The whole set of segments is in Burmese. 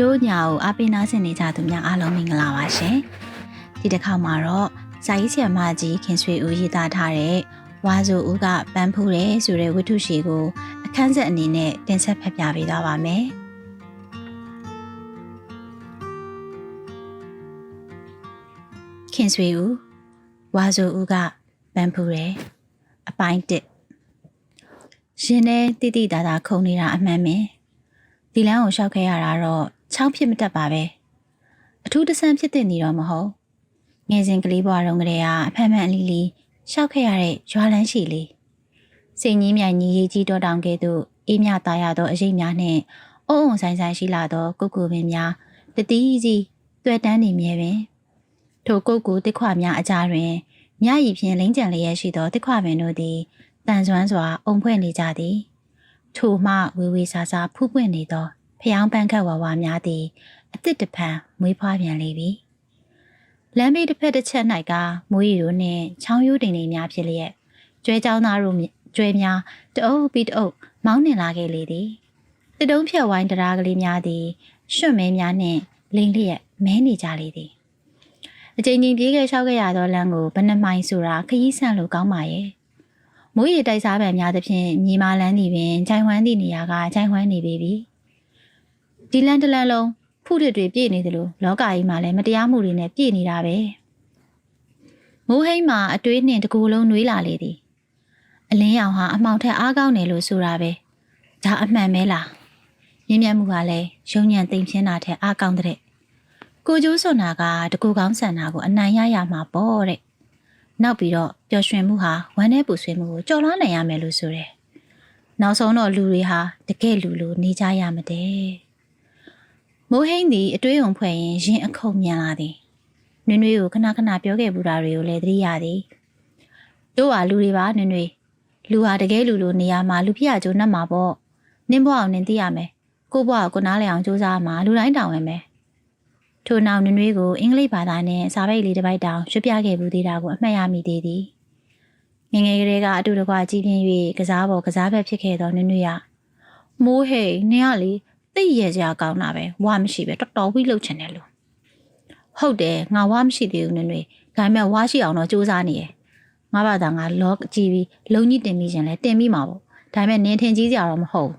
တို့ညာကိုအပိနာဆင်နေကြသူများအားလုံးမင်္ဂလာပါရှင်ဒီတစ်ခါမှာတော့ဇာကြီးဆရာမကြီးခင်ဆွေဦးရေးသားထားတဲ့ဝါဆိုဦးကပန်းဖူးတယ်ဆိုတဲ့ဝတ္ထုရှည်ကိုအခန်းဆက်အနေနဲ့တင်ဆက်ဖတ်ပြပေးသွားပါမယ်ခင်ဆွေဦးဝါဆိုဦးကပန်းဖူးတယ်အပိုင်းတစ်ရှင်နဲ့တိတိတာတာခုံနေတာအမှန်ပဲဒီလမ်းကိုရှောက်ခဲ့ရတာတော့ ချောင်းဖြစ်မတတ်ပါပဲအထူးတဆန်းဖြစ်တဲ့နေတော့မဟုတ်ငယ်စဉ်ကလေးဘွားတုန်းကတည်းကအဖက်ဖက်အလီလီရှောက်ခဲ့ရတဲ့ရွာလန်းရှိလေးစိတ်ငင်းမြိုင်ကြီးရေးကြီးတော်တောင်ကဲ့သို့အေးမြသားရသောအရေးများနှင့်အုံအုံဆိုင်ဆိုင်ရှိလာသောကုတ်ကူပင်များတတိစီတွေ့တန်းနေမြဲပင်ထိုကုတ်ကူတစ်ခွများအကြားတွင်မြရည်ဖြင့်လိမ့်ကြံလျက်ရှိသောတစ်ခွပင်တို့သည်တန်ဆွမ်းစွာအုံဖွဲ့နေကြသည်ထိုမှဝေဝေဆာဆာဖူးပွင့်နေသော ဖျောင်းပန်းခတ်ဝါဝါများသည်အစ်စ်တဖန်မွေးဖွားပြန်လေပြီလမ်းဘေးတစ်ဖက်တစ်ချက်၌ကမွေးရီတို့နှင့်ချောင်းရိုးတိမ်တွေများဖြစ်လျက်ကျွဲเจ้าသားတို့ကျွဲများတအုပ်ပြီးတအုပ်မောင်းနှင်လာခဲ့လေသည်တတုံးဖြတ်ဝိုင်းတရားကလေးများသည်ရွှွတ်မဲများနှင့်လိမ့်လျက်မဲနေကြလေသည်အချိန်ချင်းပြေးခဲ့လျှောက်ခဲ့ရသောလမ်းကိုဘယ်နှမိုင်ဆိုတာခရီးဆန့်လို့ကောင်းပါရဲ့မိုးရီတိုက်စားပံများသဖြင့်ညီမလန်းသည်ပင်ဂျိုင်ဝမ်းသည့်နေရာကဂျိုင်ဝမ်းနေပေပြီ ဒီလန်တလန်လုံးဖုတစ်တွေပြည့်နေသလိုလောကကြီးမှာလည်းမတရားမှုတွေနဲ့ပြည့်နေတာပဲမိုးဟိမ့်မှာအတွေးနှင့်တကူလုံးနှွေးလာလေသည်အလင်းရောင်ဟာအမောင်ထက်အားကောင်းတယ်လို့ဆိုတာပဲဒါအမှန်ပဲလားမြင်မြတ်မှုကလည်းရုံညံသိမ့်ဖြင်းတာထက်အားကောင်းတဲ့ကိုကျိုးစွန်နာကတကူကောင်းဆန်တာကိုအနိုင်ရရမှာပေါ့တဲ့နောက်ပြီးတော့ပျော်ရွှင်မှုဟာဝမ်းနဲ့ပူဆွေးမှုကိုကြော်လွှားနိုင်ရမယ်လို့ဆိုတယ်နောက်ဆုံးတော့လူတွေဟာတကယ်လူလိုနေကြရမတဲ့ မိုးဟိန်းသည်အတွေးုံဖွဲ့ရင်ရင်အခုံမြန်လာသည်နွေနွေကိုခဏခဏပြောခဲ့ဘူးတာတွေကိုလည်းသတိရသည်တို့ဟာလူတွေပါနွေနွေလူဟာတကယ်လူလိုနေရာမှာလူဖြစ်ရကြိုးနှက်မှာပေါ့နင်းဘွားအောင်နင်းသိရမယ်ကိုဘွားကိုနားလည်အောင်စူးစမ်းမှာလူတိုင်းတောင်းဝင်မယ်ထို့နောက်နွေနွေကိုအင်္ဂလိပ်ဘာသာနဲ့စာပိတ်လေးတစ်ပိုက်တောင်ရွှတ်ပြခဲ့ဘူးသေးတာကိုအမှတ်ရမိသေးသည်ငငယ်ကလေးကအတူတကွကြီးပြင်း၍ကစားပေါ်ကစားဘက်ဖြစ်ခဲ့သောနွေနွေရမိုးဟိတ်နင်းကလေ သိရကြကောင်းတာပဲဝါမရှိပဲတော်တော်ဝိလှုပ်ချင်တယ်လို့ဟုတ်တယ်ငါဝါမရှိသေးဘူးနွေနွေဒါပေမဲ့ဝါရှိအောင်တော့စူးစမ်းနေရဲ့ငါဘာသာငါလော့ကြည့်ပြီးလုံကြီးတင်ပြီးရင်လဲတင်ပြီးမှာပေါ့ဒါပေမဲ့နင်းထင်ကြီးကြတော့မဟုတ်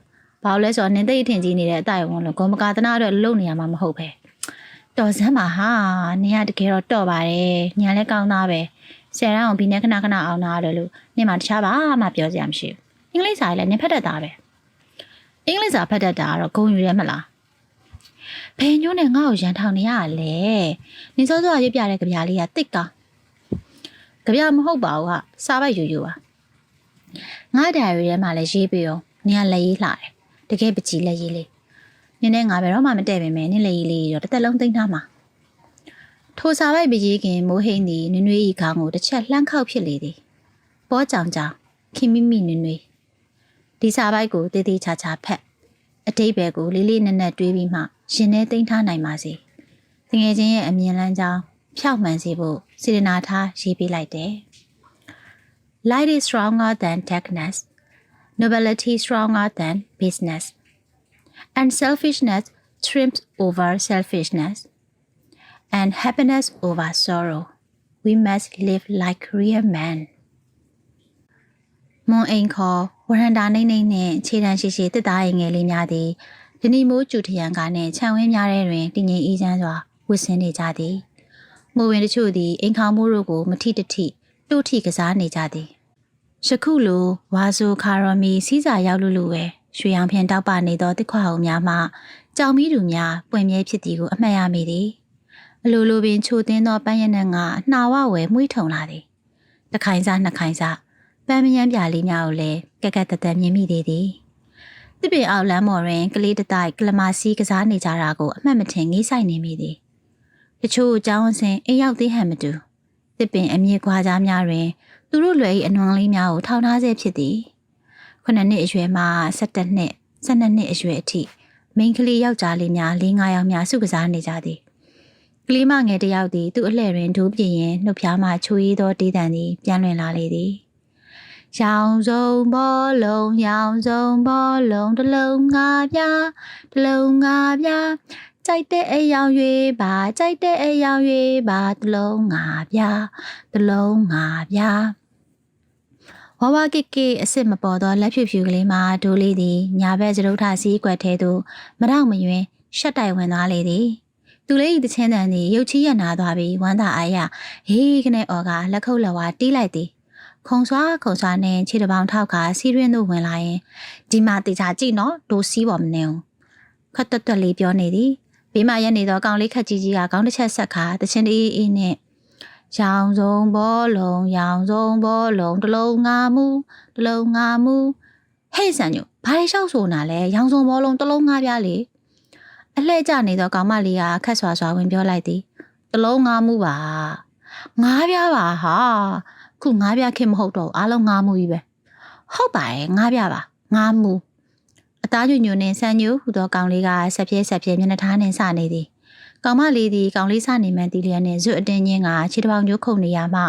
ဘာလို့လဲဆိုတော့နင်းသိထင်ကြီးနေတဲ့အတိုင်ဝန်လို့ဂုံမကာသနာအတွက်လုံနေရမှာမဟုတ်ပဲတော်စမ်းပါဟာနင်ကတကယ်တော့တော့ပါတယ်ညာလဲကောင်းသားပဲဆယ်ရန်အောင်ဘီနဲ့ခဏခဏအောင်သားတယ်လို့နင်မှတခြားဘာမှပြောစရာမရှိဘူးအင်္ဂလိပ်စာလည်းနင်ဖတ်တတ်တာပဲ အင်္ဂလိပ်စာဖတ်တတ်တာကတော့ဂုံယူရဲမလားဘယ်ညိုးနဲ့ငါ့ကိုရန်ထောင်နေရလဲနင်စောစောရွပြတဲ့ကြပြားလေးကတိတ်ကောင်းကြပြားမဟုတ်ပါဘူးဟာစားပိုက်ယူယူပါငါဒိုင်ရီထဲမှာလည်းရေးပြီးတော့နင်ကလက်ရေးလှတယ်တကယ်ပကြီးလက်ရေးလေးနင်းနဲ့ငါဘယ်တော့မှမတည့်ပင်ပဲနင်းလေကြီးလေးတော့တစ်သက်လုံးသိမ်းထားမှာထိုစာပိုက်ပကြီးခင်မိုးဟိန်းသည်နွေနွေဤခေါင်းကိုတစ်ချက်လှမ်းခောက်ဖြစ်လေသည်ပေါ်ကြောင်ကြောင်ခင်မိမိနွေနွေ ဒီစာပိုက်ကိုတေးသေးချာချာဖက်အတိတ်ဘယ်ကိုလေးလေးနက်နက်တွေးပြီးမှရှင်ထဲသိမ်းထားနိုင်ပါစေတငယ်ချင်းရဲ့အမြင်လန်းကြောင်းဖြောက်မှန်စေဖို့စေတနာထားရေးပေးလိုက်တယ် Light is stronger than darkness nobility stronger than business and selfishness triumphs over selfishness, and happiness over sorrow. We must live like real men. မွန်အိမ်ခေါ် ဝရန်တာနေနေနဲ့ခြေတံရှိရှိတစ်သားရင်ငယ်လေးများသည်ဒီနီမိုးကျူထရန်ကနှင့်ခြံဝင်းများထဲတွင်တည်ငြိမ်အေးချမ်းစွာဝတ်ဆင်းနေကြသည်မိုးဝင်တချို့သည်အိမ်ခေါမိုးတို့ကိုမထိတထိတို့ထိကစားနေကြသည်ယခုလိုဝါဆိုခါရမီစီးစာရောက်လူလူပဲရွှေရောင်ဖြင့်တောက်ပနေသောတစ်ခွဟုံများမှကြောင်မီးသူများပွင့်မြဲဖြစ်သည်ကိုအမှတ်ရမိသည်အလိုလိုပင်ချိုသင်းသောပန်းရနံကနှာဝဝဲမှုထုံလာသည်တခိုင်စားနှစ်ခိုင်စား ပန်းမယမ်းပြလေးများကိုလည်းကက်ကက်တသက်မြင်မိသေးသည်တစ်ပင်အောက်လမ်းပေါ်တွင်ကလေးတတိုက်ကလမာစီကစားနေကြတာကိုအမှတ်မထင်ငေးဆိုင်နေမိသည်တချို့အကြောင်းအစဉ်အိမ်ရောက်သေးဟန်မတူတစ်ပင်အမြင့်ကွာကြားများတွင်သူတို့လွယ်၏အနွမ်းလေးများကိုထောင်ထားဆဲဖြစ်သည်9နှစ်အရွယ်မှ17နှစ်12နှစ်အရွယ်အထိမိန်းကလေးယောက်ျားလေးများ၄၅ယောက်များစုကစားနေကြသည်ကလေးမငယ်တစ်ယောက်သည်သူ့အလှဲ့တွင်ဒိုးပြင်းရင်နှုတ်ဖျားမှချိုးရည်သောတေးတံသည်ပြန်လွင်လာလေသည် ရောင်စုံဘောလုံးရောင်စုံဘောလုံးတစ်လုံးငါးပြားတစ်လုံးငါးပြားကြိုက်တဲ့အယောင်၍ပါကြိုက်တဲ့အယောင်၍ပါတလုံးငါပြတလုံးငါပြဝဝကိကိအစ်စ်မပေါ်သောလက်ဖြူဖြူကလေးမှာဒိုးလေးသည်ညာဘက်စရုပ်ထစီးကွက်ထဲသို့မတော့မယွင်ရှက်တိုင်ဝင်သွားလေသည်သူလေး၏တချင်းတန်သည်ရုတ်ချီရနာသွားပြီးဝမ်းသာအားရဟေးကနေအော်ကလက်ခုပ်လက်ဝါတီးလိုက်သည် ခုံစွာခုံစွာနဲ့ခြေတစ်ပေါင်ထောက်ကစီးရင်းသို့ဝင်လာရင်ဒီမှာတေချာကြည့်နော်ဒိုးစီးပေါ်မနေအောင်ခတ်တွတ်တွတ်လေးပြောနေသည်ဘေးမှာရက်နေသောကောင်လေးခက်ကြီးကြီးကခေါင်းတစ်ချက်ဆက်ခါတချင်းတီးအေးနဲ့ရောင်စုံဘောလုံးရောင်စုံဘောလုံးတလုံးငါမူတလုံးငါမူဟဲ့ဆန်ညိုဘာလျှောက်ဆိုနာလဲရောင်စုံဘောလုံးတလုံးငါပြားလေအလှဲ့ကျနေသောကောင်မလေးကခက်ဆွာဆွာဝင်ပြောလိုက်သည်တလုံးငါမူပါငါးပြားပါဟာ ခုငါးပြားခင်မဟုတ်တော့ဘူးအားလုံးငါးမူကြီးပဲဟုတ်ပါရဲ့ငါးပြားပါငါးမူအသားညွညွနဲ့ဆန်ညိုဟူသောကောင်လေးကဆက်ပြဲဆက်ပြဲမျက်နှာထားနှင်စနေသည်ကောင်မလေးသည်ကောင်လေးစနေမှန်တီလျက်နှင့်ဇွတ်အတင်းချင်းကခြေတစ်ပေါင်ညှိုးခုန်နေရမှ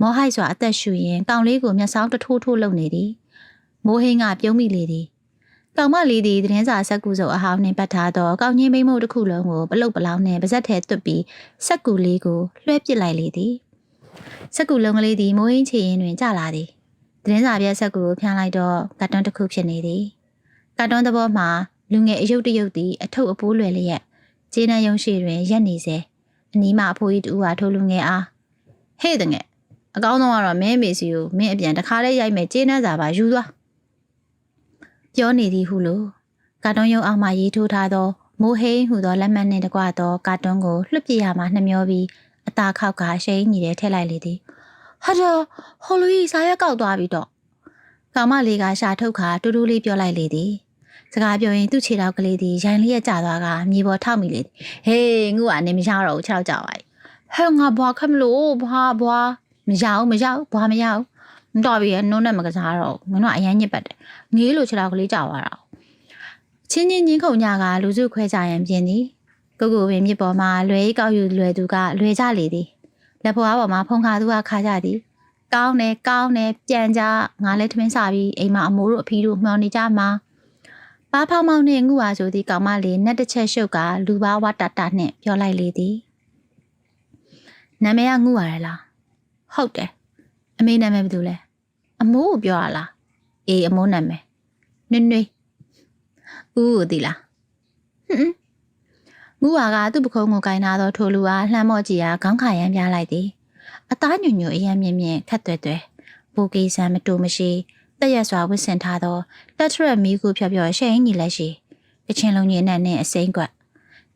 မောဟိုက်စွာအသက်ရှူရင်းကောင်လေးကိုမျက်စောင်းတထိုးထိုးလုပ်နေသည်မိုးဟင်းကပြုံးမိလေသည်ကောင်မလေးသည်သတင်းစာဆက်ကူစုပ်အဟောင်းနှင့်ပတ်ထားသောကောင်ချင်းမိမို့တစ်ခုလုံးကိုပလုတ်ပလောင်းနှင့်ပါဇက်ထဲတွတ်ပြီးဆက်ကူလေးကိုလွှဲပစ်လိုက်လေသည် ဆက်ကူလုံးကလေးသည်မိုးဟင်းချေရင်တွင်ကျလာသည်သတင်းစာပြက်ဆက်ကူကိုဖျန်းလိုက်တော့ကတ်တွန်းတစ်ခုဖြစ်နေသည်ကတ်တွန်းသဘောမှာလူငယ်အယုတ်တယုတ်သည်အထုပ်အပိုးလွယ်လျက်ကျေးနပ်ရုံရှိတွင်ရက်နေစေအနီးမှအဖိုးကြီးတူကထိုးလူငယ်အားဟေ့တငယ်အကောင်းဆုံးကတော့မင်းမေစီကိုမင်းအပြန်တစ်ခါလေးရိုက်မယ်ကျေးနပ်စာပါယူသွားပြောနေသည်ဟုလို့ကာတွန်းရုံအောက်မှရေးထိုးထားသောမိုးဟိန်းဟူသောလက်မှတ်နှင့်တကွသောကာတွန်းကိုလွှတ်ပြရမှနှမျောပြီး အตาခောက်ကရှိန်ညီတဲ့ထည့်လိုက်လေသည်ဟာတော့ဟိုလူကြီးစာရက်ကောက်သွားပြီတော့ကောင်မလေးကရှာထုတ်ခါတူတူလေးပြောလိုက်လေသည်စကားပြောရင်သူ့ခြေထောက်ကလေးဒီရိုင်လျက်ကျသွားကမြေပေါ်ထောက်မိလေသည်ဟေးငုကနေမရတော့ဘူးခြေထောက်ကျသွားပြီဟဲ့ငါဘွားခမလို့ဘွားဘွားမရအောင်မရအောင်ဘွားမရအောင်မတော်ပြီနုံးနဲ့မကစားတော့ဘူးမင်းတို့အရန်ညစ်ပတ်တယ်ငေးလို့ခြေထောက်ကလေးကျသွားတာချင်းချင်းချင်းခုန်ညကလူစုခွဲကြရန်ပြင်သည် ကိုကိုပင်မြစ်ပေါ်မှာလွယ်ကောက်ယူလွယ်သူကလွယ်ကြလေသည်လက်ဖွားပေါ်မှာဖုန်ခါသူကခါကြသည်ကောင်းတယ်ကောင်းတယ်ပြန်ကြငါလည်းထမင်းစားပြီးအိမ်မှာအမိုးတို့အဖီတို့မှောင်နေကြမှာပါဖောင်းမောင်းနှင့်ငူဟာဆိုသည့်ကောင်မလေးနက်တစ်ချက်ရှုပ်ကလူပါဝတတနှင့်ပြောလိုက်လေသည်နာမည်ကငူဟာရလားဟုတ်တယ်အမေနာမည်ဘယ်သူလဲအမိုးကိုပြောရလားအေးအမိုးနာမည်နွေ့နွေ့ဦးကိုသိလားဟွန်း ငူဟာကသူ့ပခုံးကိုကင်ထားသောထိုလူအားလှမ်းမော့ကြည့်ရာခေါင်းခါရမ်းပြလိုက်သည်အသားညွညွအယမ်းမြင့်မြင့်ခက်သွဲ့သွဲဘူကီဆန်မတူမရှိတက်ရက်စွာဝစ်ဆင်ထားသောတက်ထရက်မီကိုဖြော်ဖြော်ရှိန်ကြီးလက်ရှိကချင်လုံးကြီးနဲ့နဲ့အစိမ့်ကွက်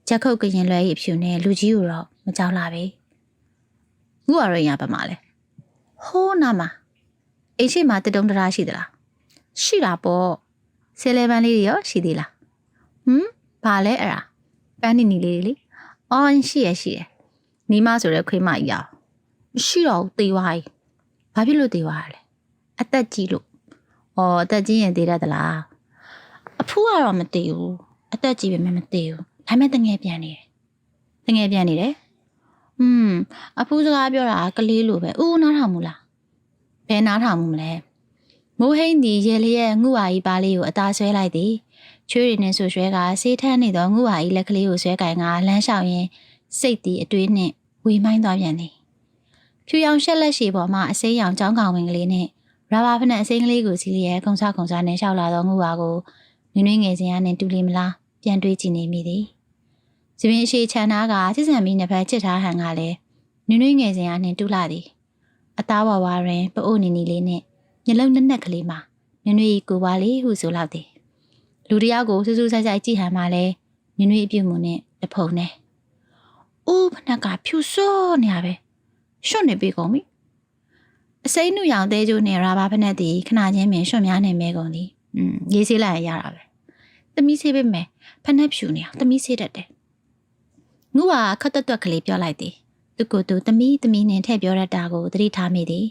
ချက်ခုတ်ကရင်လွဲရည်ဖြူနဲ့လူကြီးကိုတော့မကြောက်လာပဲငူရရရပါမလဲဟိုးနာမအိမ်ရှိမှာတတုံးတရာရှိသလားရှိတာပေါ့ဆယ်လေပန်းလေးတွေရောရှိသေးလားဟမ်ဘာလဲအဲ့ဒါ ပန်းနီနီလေးတွေလေအော်ရှိရရှိရနီမဆိုတဲ့ခွေးမကြီးအောင်မရှိတော့ဘူးတေးသွားပြီဘာဖြစ်လို့တေးသွားရလဲအသက်ကြီးလို့။အော်အသက်ကြီးရင်တည်တတ်သလား။အဖူးကတော့မတည်ဘူး။အသက်ကြီးပဲမတည်ဘူး။ဒါပေမဲ့တငယ်ပြန်နေတယ်။တငယ်ပြန်နေတယ်။อืมအဖူးစကားပြောတာကလေးလိုပဲ။ဦးနားထောင်မူလား။ဘယ်နားထောင်မူမလဲ။မိုးဟိန်းဒီရေလျက်ငုဝါကြီးပါလေးကိုအသားဆွဲလိုက်သည်။ ချွေးရည်နဲ့ဆူဆွဲကဆေးထမ်းနေသောငုဝါကြီးလက်ကလေးကိုဆွဲကင်ကလမ်းလျှောက်ရင်းစိတ်သည်အတွေးနှင့်ဝေမိုင်းသွားပြန်သည်။ဖြူရောင်ရှက်လက်ရှည်ပေါ်မှအစိမ်းရောင်ကြောင်းကောင်ဝင်ကလေးနှင့်ရာဘာဖနက်အစိမ်းကလေးကိုစီလျက်ခုံစားခုံစားနဲ့ရှောက်လာသောငူပါကိုနွေနွေငယ်စဉ်ကနေတူလီမလားပြန်တွေးကြည့်နေမိသည်။စပင်းအရှိချန်နာကစစ်စံမီနှစ်ဖက်ချစ်ထားဟန်ကလည်းနွေနွေငယ်စဉ်ကနေတူလာသည်။အသားဝါဝါရင်ပအိုနီနီလေးနဲ့မျက်လုံးနက်နက်ကလေးမှာနွေနွေကိုပါလေးဟုဆိုလောက်သည်။ လူတယောက်ကိုစူးစူးဆိုင်ဆိုင်ကြည့်ဟန်မှလည်းနွေနွေအပြုတ်မှုနဲ့တဖုံနဲ့။အိုးဖနက်ကဖြူစောနေရပဲ။ရှွတ်နေပြီကုန်ပြီ။အစိမ်းနုရောင်သေးကျိုးနဲ့ရာဘာဖက်နဲ့တည်ခဏချင်းပင်ရွှွတ်များနေမဲကုန်သည်อืมရေးဆေးလိုက်ရရတာပဲသမီးဆေးပေးမယ်ဖက်နဲ့ဖြူနေအောင်သမီးဆေးတတ်တယ်ငူဟာခတ်တက်တွက်ကလေးပြောလိုက်သည်သူကိုယ်သူသမီးသမီးနဲ့ထည့်ပြောရတာကိုသတိထားမိသည်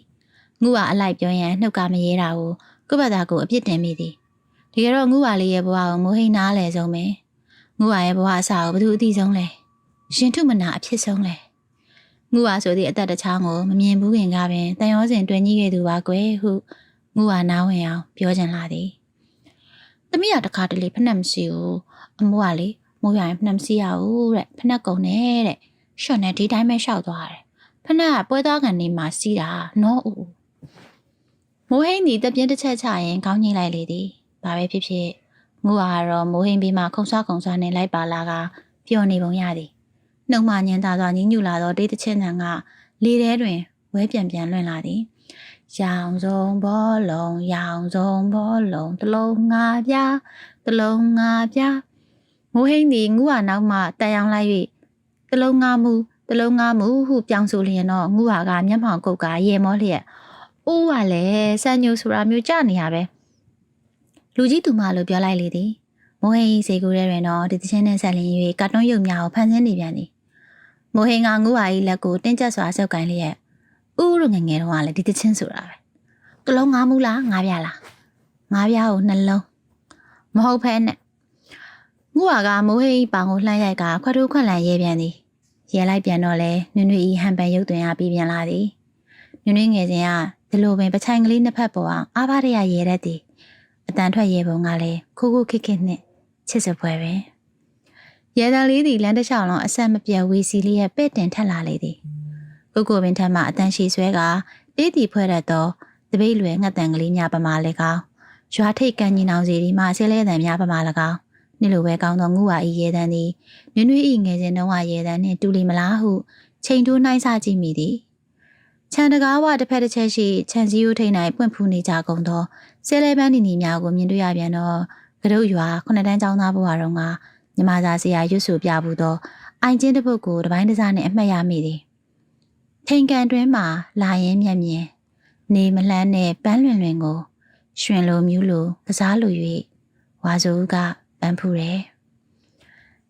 ငူဟာအလိုက်ပြောရန်နှုတ်ကမရဲတာကိုကိုယ့်ဘာသာကိုအပြစ်တင်မိသည် တကယ်တော့ငူဟာလေးရဲ့ဘဝကိုမိုးဟိန်းနားလဲဆုံးပဲငူဟာရဲ့ဘဝအစကိုဘယ်သူအသိဆုံးလဲရှင်ထုမနာအဖြစ်ဆုံးလဲငူဝါဆိုသည့်အသက်တစ်ချောင်းကိုမမြင်ဘူးခင်ကပင်တန်ရောစင်တွင်ကြီးခဲ့သူပါကွယ်ဟုငူဝါနားဝင်အောင်ပြောချင်လာသည်။သမီးကတခါတလေဖက်နှက်မရှိဘူး။အမိုးကလေမိုးရွာရင်ဖနှက်မစီရဘူးတဲ့ဖနှက်ကုန်နဲ့တဲ့ရှော့နဲ့ဒီတိုင်းပဲရှောက်သွားတယ်ဖနှက်ကပွဲသွားကန်နေမှာစီးတာနော်ဦးမိုးဟိန်းဒီတပြင်းတစ်ချက်ချရင်ခေါင်းညိလိုက်လေသည် ဘာပဲဖြစ်ဖြစ်ငူဟာတော့မိုးဟိန်းပြီးမှခုံဆွားခုံဆွားနဲ့လိုက်ပါလာကပျော်နေပုံရသည်နှုတ်မှညင်သာစွာညှဉ်းညူလာသောဒေးတစ်ချက်နံကလေထဲတွင်ဝဲပြန်ပြန်လွင့်လာသည်ရောင်စုံဘောလုံးရောင်စုံဘောလုံးတစ်လုံးငါပြတစ်လုံးငါပြမိုးဟိန်းသည်ငူဟာနောက်မှတက်ရောင်လိုက်၍တစ်လုံးငါမူတစ်လုံးငါမူဟုပြောင်းဆိုလျင်တော့ငူဟာကမျက်မှောင်ကုတ်ကရေမောလျက်အိုးကလည်းစံညိုဆိုတာမျိုးကြနေရပဲ လူကြီးသူမလို့ပြောလိုက်လေသည်မိုးဟိန်းစေကူရဲတွင်တော့ဒီတချင်းနဲ့ဆက်လျင်၍ကာတွန်းရုပ်များကိုဖန်ဆင်းနေပြန်သည်မိုးဟိန်းကငူဟာ၏လက်ကိုတင်းကျပ်စွာဆုပ်ကိုင်းလျက်ဥရုငယ်ငယ်တော့ကလည်းဒီတချင်းဆိုတာပဲတစ်လုံးငါမူလားငါပြလားငါပြကိုနှလုံးမဟုတ်ဖဲနဲ့ငူဟာကမိုးဟိန်းပောင်ကိုလှမ်းရိုက်ကခွက်ထိုးခွက်လန်ရဲပြန်သည်ရဲလိုက်ပြန်တော့လဲနွနွေဤဟန်ပန်ရုပ်သွင်းအားပြီးပြန်လာသည်နွနွေငယ်စဉ်ကဒီလိုပင်ပချိုင်ကလေးနှစ်ဖက်ပေါ်အောင်အားပါရရရဲတတ်သည် အတန်ထွက်ရဲပုံကလည်းခိုးခိုးခစ်ခစ်နဲ့ချစ်စပွဲပဲရဲတန်လေးသည်လမ်းတစ်လျှောက်လုံးအဆက်မပြတ်ဝေစီလေးရဲ့ပဲ့တင်ထက်လာလေသည်ကိုကိုပင်ထက်မှအတန်ရှိဆွဲကတေးတီဖွဲ့ရသောတပိတ်လွယ်ငှက်တန်ကလေးများပမာလည်းကောင်းရွာထိတ်ကန်ကြီးနောင်စီဒီမှဆဲလဲတန်များပမာလည်းကောင်းနေ့လိုပဲကောင်းသောငူဝါဤရဲတန်သည်နွေနွေဤငယ်စဉ်တုန်းကရဲတန်နှင့်တူလီမလားဟုချိန်တိုးနှိုင်းဆကြည့်မိသည် ခြံတကားဝတစ်ဖက်တစ်ချက်ရှိခြံစည်းရိုးထိန်၌ပွင့်ဖူးနေကြကုန်သောဆဲလဲပန်းနီနီများကိုမြင်တွေ့ရပြန်တော့ကရုတ်ရွာခုနှစ်တန်းကျောင်းသားဘဝတုန်းကမြမသားဆရာရွတ်ဆိုပြဘူးသောအိုင်ချင်းတစ်ပုတ်ကိုတပိုင်းတစားနှင့်အမှတ်ရမိသည်ထိန်ကန်တွင်မှလာရင်မျက်မြင်နေမလှမ်းတဲ့ပန်းလွင်လွင်ကိုရွှင်လိုမြူးလိုကစားလို၍ဝါဆိုးကပန်းဖူးတယ်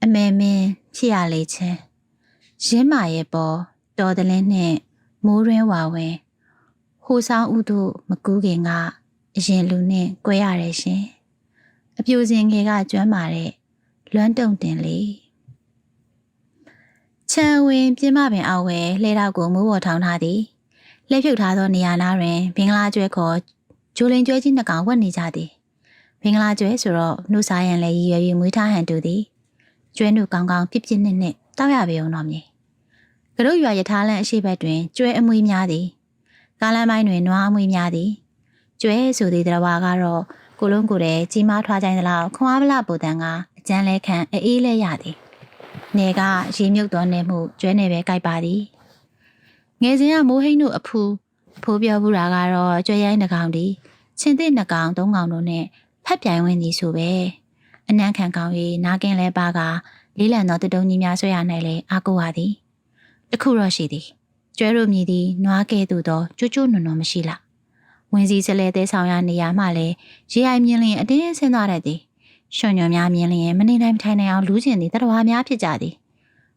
အမေမင်းဖြစ်ရလေချင်းရင်းမာရဲ့ပေါ်တော်တလင်းနှင့် မိုးရင်းဝါဝင်ဟိုဆောင်ဥတို့မကူးခင်ကအရင်လူနဲ့꿰ရတယ်ရှင်အပြိုစင်ငယ်ကကျွမ်းမာတဲ့လွမ်းတုံတင်လေးချံဝင်ပြင်းမပင်အောက်ဝဲလှဲတော့ကိုမိုးပေါ်ထောင်ထားသည်လက်ဖြုတ်ထားသောနေရာနာတွင်ဘင်္ဂလားကျွဲခေါ်ဂျိုလင်ကျွဲကြီးနှစ်ကောင်ဝတ်နေကြသည်ဘင်္ဂလားကျွဲဆိုတော့နှုတ်စားရန်လည်းရည်ရွယ်၍မွေးထားဟန်တူသည်ကျွဲနှုတ်ကောင်းကောင်းပြစ်ပြစ်နှစ်နှစ်တောက်ရပေအောင်တော်မည် ကရုတ်ရွာယထာလန်အရှိဘက်တွင်ကျွဲအမွေများသည်ကားလမ်းပိုင်းတွင်နွားအမွေများသည်ကျွဲဆိုသည်တရဝါကတော့ကိုလုံးကိုယ်တည်းကြီးမားထွားကြိုင်သလောက်ခွန်အားဗလာပူတန်ကအကျန်းလဲခံအေးလဲရသည်နေကရေမြုပ်သောနေမှုကျွဲနေပဲကြိုက်ပါသည်ငယ်စဉ်ကမိုးဟိန်းတို့အဖူဖိုးပြောဘူးတာကတော့ကျွဲရိုင်းနှကောင်သည်ချင်းသစ်နှကောင်သုံးကောင်တို့နဲ့ဖက်ပြိုင်ဝင်သည်ဆိုပဲအနံ့ခံကောင်း၍နာကင်းလဲပါကလေးလံသောတတုံကြီးများဆွဲရ၌လဲအာကိုပါသည် တခုတော့ရှိသည်ကျွဲတို့မြည်သည်နွားကဲ့သို့သောကျွတ်ကျွတ်နွန်နွန်မရှိလားဝင်စီစလဲတဲဆောင်ရနေရမှလည်းရေအိုင်မြင်လျင်အတင်းဆင်းသွားတတ်သည်ရွှွန်ညွန်များမြင်လျင်မနေနိုင်မထိုင်နိုင်အောင်လူးကျင်သည်တတော်များဖြစ်ကြသည်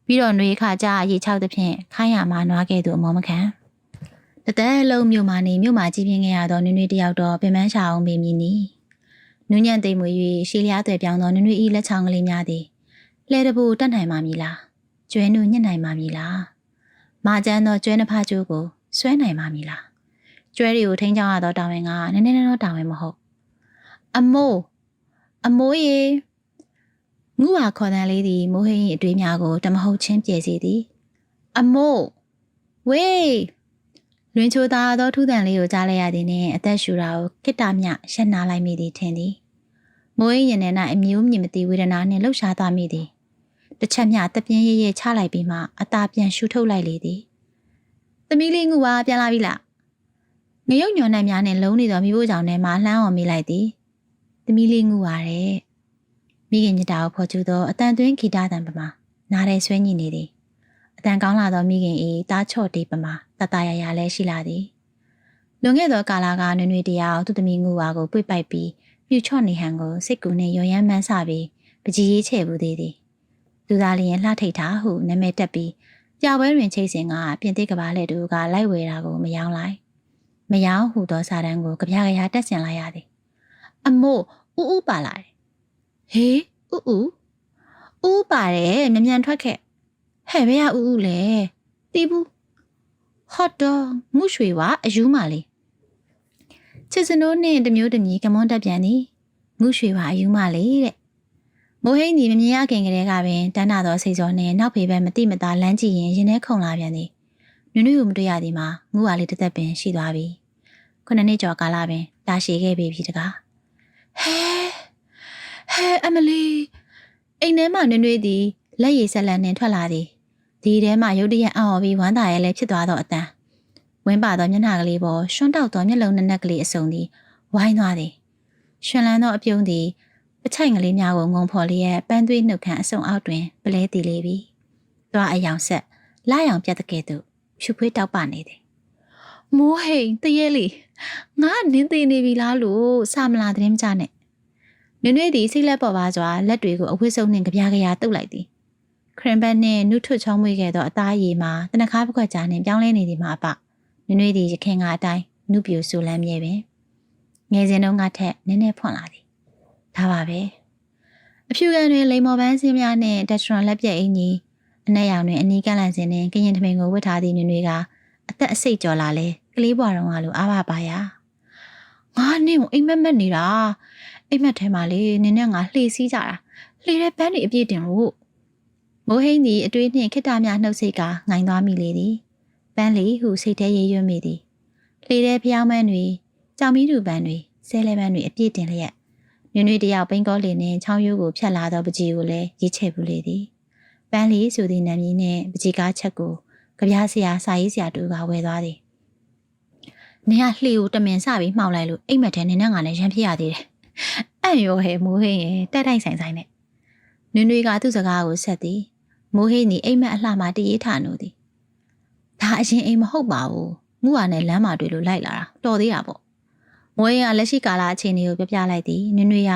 ပြီးတော့နှွေခါကြရေချောက်သဖြင့်ခိုင်းရမှာနွားကဲ့သို့အမောမခံတသက်လုံးမြို့မှာနေမြို့မှာကြီးပြင်းခဲ့ရသောနွေနွေတယောက်တော့ပင်မရှာအောင်ပေမည်နီနူးညံ့သိမ်မွေ၍ရှီလျားသွဲပြောင်းသောနွေနွေဤလက်ချောင်းကလေးများသည်လှဲတပူတတ်နိုင်မှာမည်လားကျွဲနုညှစ်နိုင်မှာမည်လား မာကျန်းသောကျွဲနှဖကျိုးကိုဆွဲနိုင်မှာမည်လားကျွဲတွေကိုထိန်းချောင်းရသောတာဝန်ကနည်းနည်းတော့တာဝန်မဟုတ်အမိုးအမိုးရေငူဟာခေါ်တန်းလေးသည်မိုးဟင်း၏အတွေးများကိုတမဟုတ်ချင်းပြည့်စေသည်အမိုးဝေးလွင်ချိုသားသောထူးတန်လေးကိုကြားလိုက်ရသည်နှင့်အသက်ရှူတာကိုခိတ္တမြရှက်နာလိုက်မိသည်ထင်သည်မိုးရင်ရင်နဲ့အမျိုးမြင့်မသိဝေဒနာနှင့်လှုပ်ရှားသွားမိသည် တစ်ချက်မျှတပြင်းရဲရဲချလိုက်ပြီးမှအသာပြန်ရှူထုတ်လိုက်လေသည်သမီးလေးငူပါပြန်လာပြီလားငရုတ်ညွန်နိုင်များနဲ့လုံးနေသောမိဖို့ကြောင့်ထဲမှာလှမ်းအောင်မိလိုက်သည်သမီးလေးငူပါတဲ့မိခင်ညတာကိုဖော်ကျူသောအတန်သွင်းဂီတတန်ပမာနားထဲဆွဲညင်နေသည်အတန်ကောင်းလာသောမိခင်၏တားချော့တေးပမာတတရရလဲရှိလာသည်လွန်ခဲ့သောကာလကနွေနွေတရားသူသမီးငူပါကိုပွေပိုက်ပြီးပြူချော့နေဟန်ကိုစိတ်ကူနှင့်ရော်ရမ်းမှန်းဆပြီးပကြီးရေးချဲ့ဘူးသေးသည် သူသားလျင်လှထိတ်တာဟုနာမည်တက်ပြီးပြပွဲတွင်ချိတ်စင်ကပြင်သစ်ကဘာလက်တူကလိုက်ဝဲတာကိုမယောင်းလိုက်မယောင်းဟုသောစာတန်းကိုကြပြကြရတက်ဆင်လိုက်ရသည်အမို့ဥဥပါလာတယ်ဟေးဥဥဥပါတယ်မြန်မြန်ထွက်ခဲ့ဟဲ့ဘယ်ရဥဥလဲတီးဘူးဟော့တော့ငုရွှေဝအယူးမာလေးချစ်စနိုးနဲ့တမျိုးတမီကမွန်တက်ပြန်သည်ငုရွှေဝအယူးမာလေးတဲ့ မိုးဟိန်းဒီမမြင်ရခင်ကလေးကပင်တန်းနာသောစိတ်စောနှင့်နောက်ဖေဘက်မတိမတာလမ်းကြည့်ရင်ရင်ထဲခုန်လာပြန်သည်နွနွကိုမတွေ့ရသည်မှာငူဝါလေးတစ်သက်ပင်ရှိသွားပြီခုနှစ်နှစ်ကျော်ကာလပင်တာရှည်ခဲ့ပြီဖြစ်တကားဟဲဟဲအမလီအိမ်ထဲမှာနွနွသည်လက်ရည်ဆက်လန်နှင့်ထွက်လာသည်ဒီထဲမှာရုတ်တရက်အော်ပြီးဝမ်းသာရဲလဲဖြစ်သွားသောအတန်ဝင်းပါသောမျက်နှာကလေးပေါ်ရှွန်းတောက်သောမျက်လုံးနှစ်နက်ကလေးအစုံသည်ဝိုင်းသွားသည်ရှင်လန်းသောအပြုံးသည် ပချိုင်ကလေးများကိုငုံဖော်လျက်ပန်းသွေးနှုတ်ခမ်းအစုံအောက်တွင်ပလဲတည်လေပြီ။သွားအယောင်ဆက်လာရောင်ပြတ်တဲ့ကဲ့သို့ဖြူဖွေးတောက်ပနေသည်။မိုးဟိန်တရဲလီငါနင်းသေးနေပြီလားလို့စာမလာသတင်းမကြနဲ့။နွေနွေသည်စိတ်လက်ပေါ်ပါစွာလက်တွေကိုအဝတ်စုံနှင့်ကြပြားကြရာတုပ်လိုက်သည်။ခရင်ဘတ်နှင့်နုထွတ်ချောင်းမွေးခဲ့သောအသားရည်မှာတနခါးပကွက်ကြားနှင့်ပြောင်းလဲနေသည်မှာအပနွေနွေသည်ရခင်ကအတိုင်းနုပြူဆူလမ်းမြဲပင်ငယ်စဉ်တုန်းကထက်နည်းနည်းဖွင့်လာသည်။ ဒါပါပဲ။အဖြူကန်တွင်လိမ္မော်ပန်းစင်းများနှင့်တက်ထရွန်လက်ပြက်အင်ကြီးအနက်ရောင်တွင်အနီးကန့်လန့်စင်နှင့်ကရင်ထမင်ကိုဝတ်ထားသည့်နွေနွေကအသက်အစိတ်ကျော်လာလဲကလေးဘွားတော်ကလိုအားပါပါရာငါနင့်ကိုအိမ်မက်မက်နေတာအိမ်မက်ထဲမှာလေနင်းနဲ့ငါလှေစီးကြတာလှေတဲ့ပန်းတွေအပြည့်တင်လို့မိုးဟိန်းသည်အတွေးနှင့်ခိတ္တများနှုတ်ဆိတ်ကငိုင်းသွားမိလေသည်ပန်းလီဟုစိတ်ထဲရေရွံ့မိသည်လှေတဲ့ဖျောင်းမန်းတွေကြောင်မီးတူပန်းတွေဆဲလဲပန်းတွေအပြည့်တင်လျက် နွေနွေတယောက်ပိန်ကောလီနှင့်ချောင်းရိုးကိုဖြတ်လာသောပကြီးကိုလည်းရေးချဲ့ပူလေသည်ပန်းလီဆိုသည့်နာမည်နှင့်ပကြီးကားချက်ကိုကြပြားဆရာစာရေးဆရာတူကဝယ်သွားသည်နင်ကလှေကိုတမင်စပြီးမှောက်လိုက်လို့အိမ်မက်ထဲနင်နဲ့ငါနဲ့ရမ်းဖြစ်ရသေးတယ်။အံ့ရောဟဲမိုးဟင်းရဲ့တက်တိုက်ဆိုင်ဆိုင်နဲ့နွေနွေကသူ့စကားကိုဆက်သည်မိုးဟင်းဒီအိမ်မက်အလှမှတရေထနိုးသည်ဒါအရင်အိမ်မဟုတ်ပါဘူးငူဟာနဲ့လမ်းမှာတွေ့လို့လိုက်လာတာတော်သေးတာပေါ့ မိုးဟင်းကလက်ရှိကာလအခြေအနေကိုပြပြလိုက်သည်နွေနွေက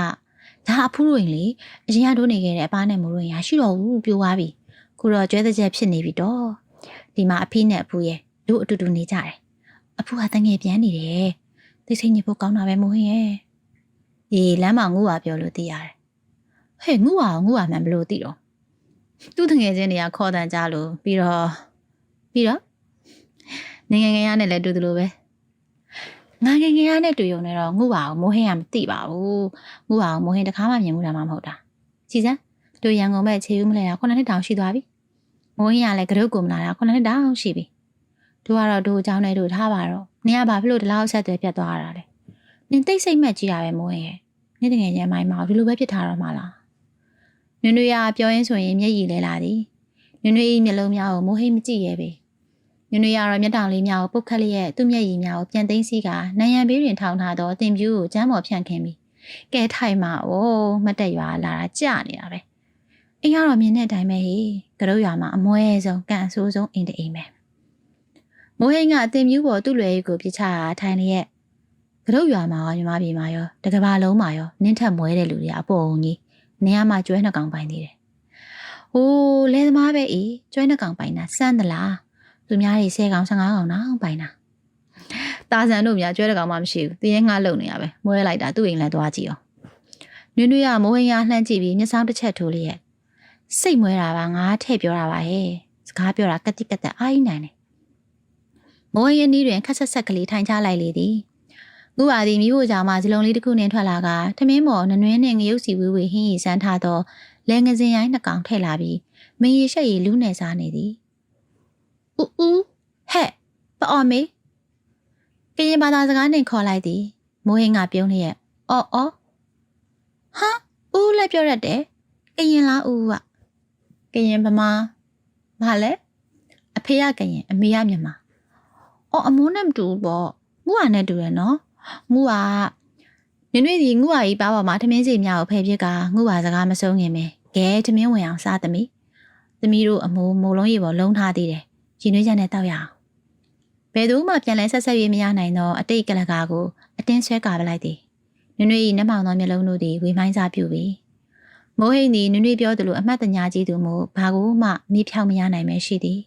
ဒါအဖူးရင်လေအရင်ကတို့နေခဲ့တဲ့အပားနဲ့မိုးရင်ရရှိတော့ဘူးပြိုသွားပြီခုတော့ကျွဲတဲ့ချက်ဖြစ်နေပြီတော့ဒီမှာအဖေနဲ့အဖူးရဲ့တို့အတူတူနေကြတယ်အဖူးကတငယ်ပြန်နေတယ်သိစိတ်ညစ်ဖို့ကောင်းတာပဲမိုးဟင်းရဲ့ဒီလမ်းမှာငူဟာပြောလို့သိရတယ်ဟဲ့ငူဟာငူဟာမှန်ဘလို့သိတော့သူ့တငယ်ချင်းတွေကခေါ်တန်ကြလို့ပြီးတော့ပြီးတော့နေငယ်ငယ်ရနဲ့လည်းတူတယ်လို့ပဲ ငါငယ်ငယ်ရနဲ့တူရုံနဲ့တော့ငူဟာကိုမိုးဟင်းကမသိပါဘူးငူဟာကိုမိုးဟင်းတခါမှမြင်မှုတာမှမဟုတ်တာကြည်စမ်းတို့ရန်ကုန်ဘက်ခြေဦးမလဲတာခုနှစ်နှစ်တောင်ရှိသွားပြီမိုးဟင်းကလည်းကရုတ်ကိုမလာတာခုနှစ်နှစ်တောင်ရှိပြီတို့ကတော့တို့အကြောင်းနဲ့တို့ထားပါတော့နင်ကဘာဖြစ်လို့ဒီလောက်ဆက်သွဲပြတ်သွားတာလဲနင်သိစိတ်မှတ်ကြည့်ရပဲမိုးဟင်းရဲ့နင်တကယ်ချင်းမိုင်းမအောင်ဒီလိုပဲဖြစ်ထားတော့မှလားနွေနွေရပြောရင်းဆိုရင်မျက်ရည်လဲလာသည်နွေနွေမျက်လုံးများကိုမိုးဟိမကြည့်ရဲပေ နွေနွေရတော့မျက်တောင်လေးများကိုပုတ်ခတ်လျက်သူ့မျက်ရည်များကိုပြန်သိမ်းစီးကနိုင်ရန်ဘေးတွင်ထောင်ထားသောတင်ပြူးကိုကျမ်းပေါ်ဖြန့်ခင်းပြီးကဲထိုင်မှာအိုးမတက်ရွာလာတာကြနေတာပဲအိမ်ကတော့မြင်တဲ့အတိုင်းပဲဟေကရုရွာမှာအမွဲဆုံးကန်အဆိုးဆုံးအိမ်တအိမ်ပဲမိုးဟိန်ကအတင်ပြူးပေါ်သူ့လွယ်ရီကိုပြချတာထိုင်လျက်ကရုရွာမှာရောညီမပြေမှာရောတကဘာလုံးမှာရောနင်းထက်မွဲတဲ့လူတွေအပေါ်ကြီးနေရာမှာကျွဲနှစ်ကောင်ပိုင်သေးတယ်။အိုးလဲသမားပဲအေးကျွဲနှစ်ကောင်ပိုင်တာစမ်းသလား။ သူများတွေ10ကောင်15ကောင်တောင်ပိုင်တာ။တာဆန်တို့များကျွဲတစ်ကောင်မှမရှိဘူး။တည်ရင်ငါလုံနေရပဲ။မွဲလိုက်တာသူ့အိမ်လည်းသွားကြည့်အောင်။နွေနွေကမိုးဝင်ရလှမ်းကြည့်ပြီးမျက်စောင်းတစ်ချက်ထိုးလျက်စိတ်မွဲတာပါငါထည့်ပြောတာပါဟဲ့။စကားပြောတာကတိကတ်တက်အာကြီးနိုင်တယ်။မိုးဝင်ရနီးတွင်ခက်ဆက်ဆက်ကလေးထိုင်ချလိုက်လေသည်။ငူပါသည်မိဖို့ကြောင့်မှဇလုံးလေးတစ်ခုနှင်းထွက်လာကထမင်းမော်နနွင်းနှင့်ငရုတ်စီဝေးဝေးဟင်းရီစမ်းထားသောလဲငစင်ရိုင်းနှစ်ကောင်ထည့်လာပြီးမင်းရီရှက်ရီလူးနယ်စားနေသည်။ ဦးဦးဟဲ့ပအော်မေကရင်ဘာသာစကားနဲ့ခေါ်လိုက်သည်မိုးဟင်းကပြုံးလျက်အော်အော်ဟာဦးလည်းပြောရတယ်ကရင်လားဦးကကရင်ဗမာဘာလဲအဖေကကရင်အမေကမြန်မာအော်အမိုးနဲ့မတူဘူးပေါ့ငူဟာနဲ့တူတယ်နော်ငူဟာနွေနွေဒီငူဟာကြီးပါပေါ်မှာထမင်းစီများကိုဖယ်ပြစ်ကငူဟာစကားမဆုံးခင်ပဲကဲထမင်းဝင်အောင်စားသမီးသမီးတို့အမိုးမိုးလုံးရေပေါ်လုံးထားသေးတယ် ရင်နှွေးချက်နဲ့တောက်ရအောင်ဘယ်သူမှပြန်လဲဆက်ဆက်၍မရနိုင်သောအတိတ်ကလကားကိုအတင်းဆွဲကာပလိုက်သည်နွေနွေ၏နှမောင်သောမျက်လုံးတို့သည်ဝေမိုင်းစားပြုပြီးမိုးဟိန်သည်နွေနွေပြောသလိုအမှတ်တညာကြီးသူမို့ဘာကိုမှမေးဖြောက်မရနိုင်ပဲရှိသည်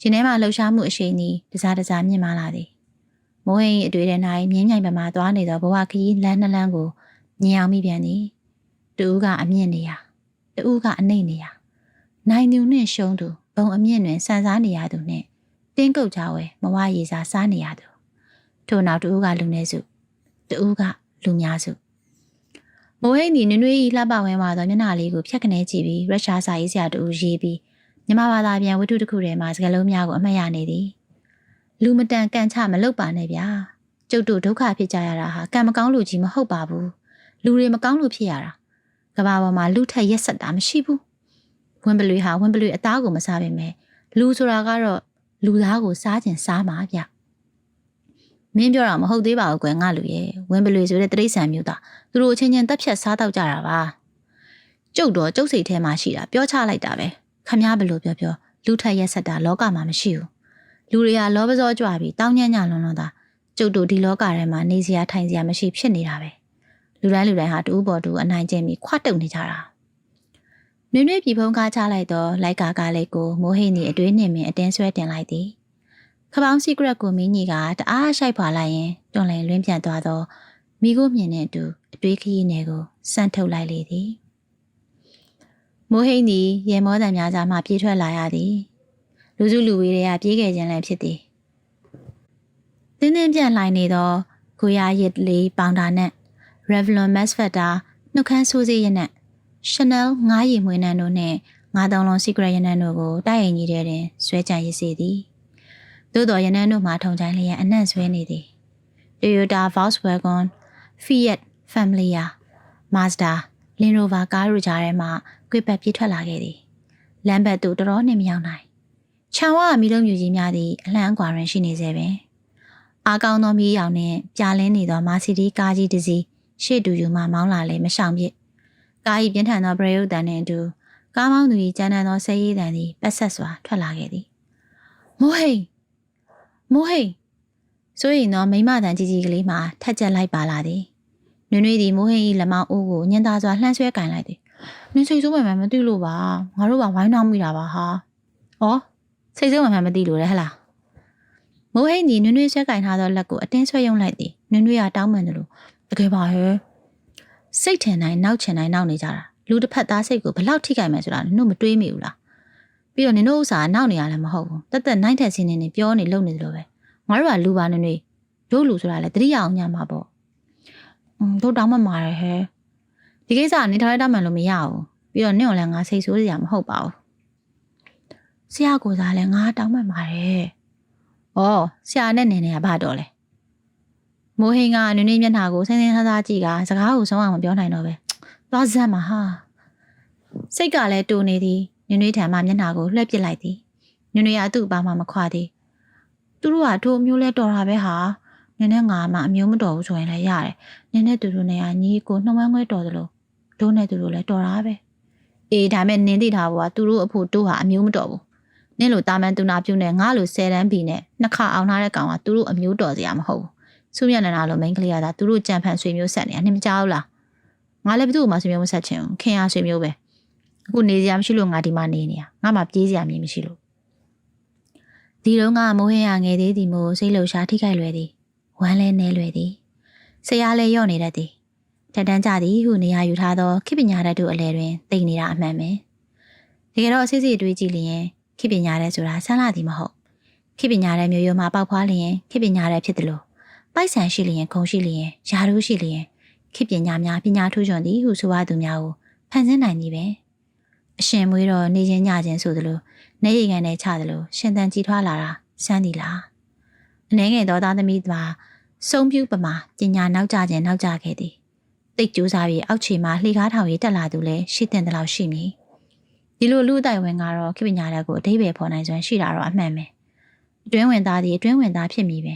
ရှင်ထဲမှလှုပ်ရှားမှုအရှိန်သည်တစားတစားမြင့်မားလာသည်မိုးဟိန်အတွေ့ထဲ၌မြင်းမြိုင်ပမာသွားနေသောဘဝခရီးလမ်းနှလန်းကိုမြင်အောင်မိပြန်သည်တူဦးကအမြင့်နေရတူဦးကအနှိမ့်နေရနိုင်သူနှင့်ရှုံးသူ ဘုံအမြင့်တွင်စံစားနေရသူနှင့်တင်းကုတ်ကြဝဲမဝရေစာစားနေရသူထို့နောက်တူဦးကလူနေစုတူဦးကလူများစုမိုးဟိတ်ဒီနွေနွေဤလှပဝဲမှာတော့မျက်နှာလေးကိုဖြတ်ခနဲကြည့်ပြီးရုရှားစာရေးဆရာတူရေးပြီးမြမဘာသာပြန်ဝတ္ထုတစ်ခုထဲမှာစကားလုံးများကိုအမှတ်ရနေသည်လူမတန်ကန်ချမလုပ်ပါနဲ့ဗျာကျုပ်တို့ဒုက္ခဖြစ်ကြရတာဟာကံမကောင်းလို့ကြီးမဟုတ်ပါဘူးလူတွေမကောင်းလို့ဖြစ်ရတာကဘာပေါ်မှာလူထက်ရက်ဆက်တာမရှိဘူး ဝင်းပလွေဟာဝင်းပလွေအသားကိုမစားပေမဲ့လူဆိုတာကတော့လူသားကိုစားခြင်းစားမှာဗျမင်းပြောတာမဟုတ်သေးပါဘူးကွယ်ငါလူရဲ့ဝင်းပလွေဆိုတဲ့တရိษံမျိုးသားသူတို့အချင်းချင်းတက်ဖြတ်စားတော့ကြတာပါကျုပ်တော့ကျုပ်စိတ်ထဲမှာရှိတာပြောချလိုက်တာပဲခမားဘလို့ပြောပြောလူထက်ရက်ဆက်တာလောကမှာမရှိဘူးလူတွေကလောဘစောကြွပြီးတောင်းညံ့ညလွန်လွန်တာကျုပ်တို့ဒီလောကထဲမှာနေစရာထိုင်စရာမရှိဖြစ်နေတာပဲလူတိုင်းလူတိုင်းဟာတူပေါ်တူအနိုင်ကျင့်ပြီးခွတ်တုံနေကြတာ နွေနွေပြီဖုံးကားချလိုက်တော့လိုက်ကာကားလေးကိုမိုးဟိနေအတွေးနှင်မင်အတင်းဆွဲတင်လိုက်သည်ခပောင်းစီကရက်ကိုမင်းကြီးကတအားရှိုက်ဖွာလိုက်ရင်တွန်လင်လွင်းပြန်သွားတော့မိကိုမြင်တဲ့အတူအတွေးခရီးနယ်ကိုစန့်ထုတ်လိုက်လေသည်မိုးဟိန်သည်ရေမောတံများကြားမှပြေးထွက်လာရသည်လူစုလူဝေးတွေကပြေးခဲ့ခြင်းလည်းဖြစ်သည်တင်းတင်းပြန့်လှိုင်နေသောကိုရရစ်လေးပေါင်တာနဲ့ Revlon Masfetta နှုတ်ခမ်းဆိုးစေးရနဲ့ Chanel ငားရည်မွေးနှံတို့နဲ့ငါးတောင်လုံး secret ရနံတို့ကိုတိုက်ရင်ကြီးတဲ့တွင်ဆွဲကြံရစ်စေသည်သို့တော်ရနံတို့မှာထုံချိုင်းလျက်အနံ့ဆွဲနေသည် Toyota Volkswagen Fiat Familia Mazda Land Rover ကားတို့ကြားထဲမှာကွေ့ပတ်ပြေးထွက်လာခဲ့သည်လမ်းဘက်သို့တော်တော်နှင့်မရောက်နိုင်ခြံဝါမီလုံးမြူကြီးများသည်အလန့်ကွာတွင်ရှိနေစေပင်အားကောင်းသောမီးရောင်နှင့်ပြာလင်းနေသောမာစီဒီကားကြီးတစ်စီးရှေ့တူယူမှမောင်းလာလေမရှောင်ပြစ် ကား၏ပြင်းထန်သောပရိယုတ်တန်နှင့်အတူကားမောင်းသူ၏ကြမ်းတမ်းသောဆဲရည်တန်သည်ပက်ဆက်စွာထွက်လာခဲ့သည်မိုးဟိန်မိုးဟိန်ဆိုရင်တော့မိမတန်ကြီးကြီးကလေးမှထက်ချက်လိုက်ပါလာသည်နွေနွေသည်မိုးဟိန်၏လက်မောင်းအိုးကိုညင်သာစွာလှမ်းဆွဲကင်လိုက်သည်နင်စိတ်ဆိုးမှန်မှမသိလို့ပါငါတို့ကဝိုင်းနှောင်းမိတာပါဟာဩစိတ်ဆိုးမှန်မှမသိလို့လေဟလားမိုးဟိန်သည်နွေနွေဆွဲကင်ထားသောလက်ကိုအတင်းဆွဲယုံလိုက်သည်နွေနွေကတောင်းပန်တယ်လို့တကယ်ပါဟဲ့ စိတ်ထင်တိုင်းနောက်ချင်တိုင်းနောက်နေကြတာလူတစ်ဖက်သားစိတ်ကိုဘလောက်ထိခိုက်မယ်ဆိုတာနင်တို့မတွေးမိဘူးလားပြီးတော့နင်တို့ဥစ္စာနောက်နေရလည်းမဟုတ်ဘူးတက်တက်နိုင်တဲ့စင်းနေနေပြောနေလုံနေတယ်လို့ပဲငါတို့ကလူပါနေနေတို့လူဆိုတာလည်းတတိယအောင်ညမှာပေါ့อืมတို့တောင်းမှမှာရဟဲဒီကိစ္စကနေထားလိုက်တတ်မှန်လို့မရဘူးပြီးတော့နင့်ကိုလည်းငါစိတ်ဆိုးစရာမဟုတ်ပါဘူးဆရာကိုစားလည်းငါတောင်းမှန်ပါတယ်ဩဆရာနဲ့နေနေရဘာတော့လဲ မိုးဟင်းကနွေနွေမျက်နှာကိုဆင်းဆင်းသားသားကြည့်ကစကားကိုဆုံးအောင်မပြောနိုင်တော့ပဲသွားစမ်းမှာဟာစိတ်ကလည်းတူနေသည်နွေနွေထံမှမျက်နှာကိုလှည့်ပစ်လိုက်သည်နွေနွေကသူ့ဘာမှမခွာသည်သူတို့ကထိုအမျိုးလဲတော်တာပဲဟာနင်းနဲ့ငါမှအမျိုးမတော်ဘူးဆိုရင်လည်းရတယ်နင်းနဲ့သူတို့နဲ့ကညီကိုနှမွမ်းခွဲတော်သလိုတို့နဲ့သူတို့လည်းတော်တာပဲအေးဒါမဲ့နင်းသိတာဘောကသူတို့အဖို့တို့ဟာအမျိုးမတော်ဘူးနင်းလိုတာမန်သူနာပြုနဲ့ငါလိုဆယ်တန်းပြီနဲ့နှစ်ခါအောင်ထားတဲ့ကောင်ကသူတို့အမျိုးတော်စရာမဟုတ်ဘူး စုမြတ်နနာလိုမိန်းကလေးရတာသူတို့ကြံဖန်ဆွေမျိုးဆက်နေတာနှမကြောက်လားငါလည်းဘယ်သူ့မှဆွေမျိုးမဆက်ချင်ဘူးခင်ရဆွေမျိုးပဲအခုနေစရာမရှိလို့ငါဒီမှာနေနေတာငါမှပြေးစရာမြင်မရှိလို့ဒီတော့ငါမိုးဟင်းရငယ်သေးသည်မို့စိတ်လှုပ်ရှားထိခိုက်လွယ်သည်ဝမ်းလဲနေလွယ်သည်ဆရာလည်းယော့နေတတ်သည်ထက်တန်းကြသည်ဟုနေရာယူထားသောခိပညာတတ်တို့အလဲတွင်တိတ်နေတာအမှန်ပဲတကယ်တော့အစစ်စစ်တွေးကြည့်လျင်ခိပညာတဲ့ဆိုတာဆန်းလာသည်မဟုတ်ခိပညာတဲ့မျိုးရိုးမှာပေါက်ဖွားလျင်ခိပညာတဲ့ဖြစ်တယ်လို့ ပိုက်ဆံရှိလျင်ခုံရှိလျင်ယာရုရှိလျင်ခိပညာများပညာထူးချွန်သည်ဟုဆိုရသူများကိုဖန်ဆင်းနိုင်သည်ပဲအရှင်မွေးတော်နေချင်းညချင်းဆိုသလိုနေရီကန်နဲ့ချသလိုရှင်သန်ကြည်ထွားလာတာစမ်းသည်လားအနှဲငယ်သောသားသမီးသာဆုံးပြူပမာပညာနောက်ကျခြင်းနောက်ကျခဲ့သည်တိတ်ကြိုးစားပြီးအောက်ခြေမှာလှေကားထောင်ရေးတက်လာသူလည်းရှိတဲ့တလောက်ရှိမည်ဒီလိုလူအတိုင်ဝင်ကတော့ခိပညာတဲ့ကိုအတိပယ်ဖော်နိုင်စွမ်းရှိတာတော့အမှန်ပဲအတွင်းဝင်သားသည်အတွင်းဝင်သားဖြစ်မည်ပဲ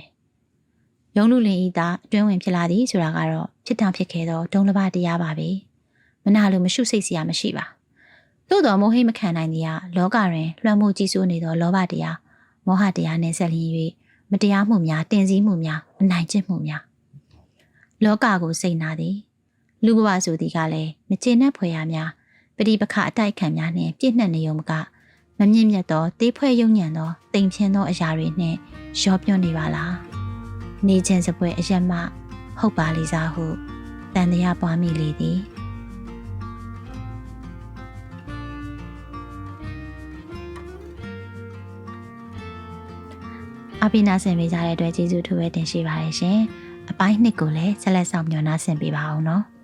ရုံးလူလင်ဤသားအတွင်းဝင်ဖြစ်လာသည်ဆိုတာကတော့ဖြစ်တောင်ဖြစ်ခဲ့သောဒုံလဘတရားပါပဲမနာလိုမရှုစိတ်စရာမရှိပါသို့တော်မိုဟိမခံနိုင်သည်ကလောကတွင်လွှမ်းမိုးကြီးစိုးနေသောလောဘတရားမောဟတရားနှင့်ဆက်လျင်၍မတရားမှုများတင်စည်းမှုများအနိုင်ကျင့်မှုများလောကကိုစိတ်နာသည် လူဘဝဆိုသည်ကလည်းမကျေနပ်ဖွယ်ရာများပရိပခအတိုက်ခံများနှင့်ပြည့်နှက်နေုံမကမမြင့်မြတ်သောတေးဖွဲယုံညံသောတိမ်ဖြင်းသောအရာတွေနှင့်ရောပြွနေပါလား နေခြင်းစပွဲအယက်မဟုတ်ပါလိစားဟုတန်တရားပွားမိလေသည်အပိနာဆင်ပေးကြတဲ့အတွက်ကျေးဇူးထူးပဲတင်ရှိပါတယ်ရှင်။အပိုင်းနှစ်ကိုလည်းဆက်လက်ဆောင်မျှော်နှားဆင်ပေးပါအောင်နော်။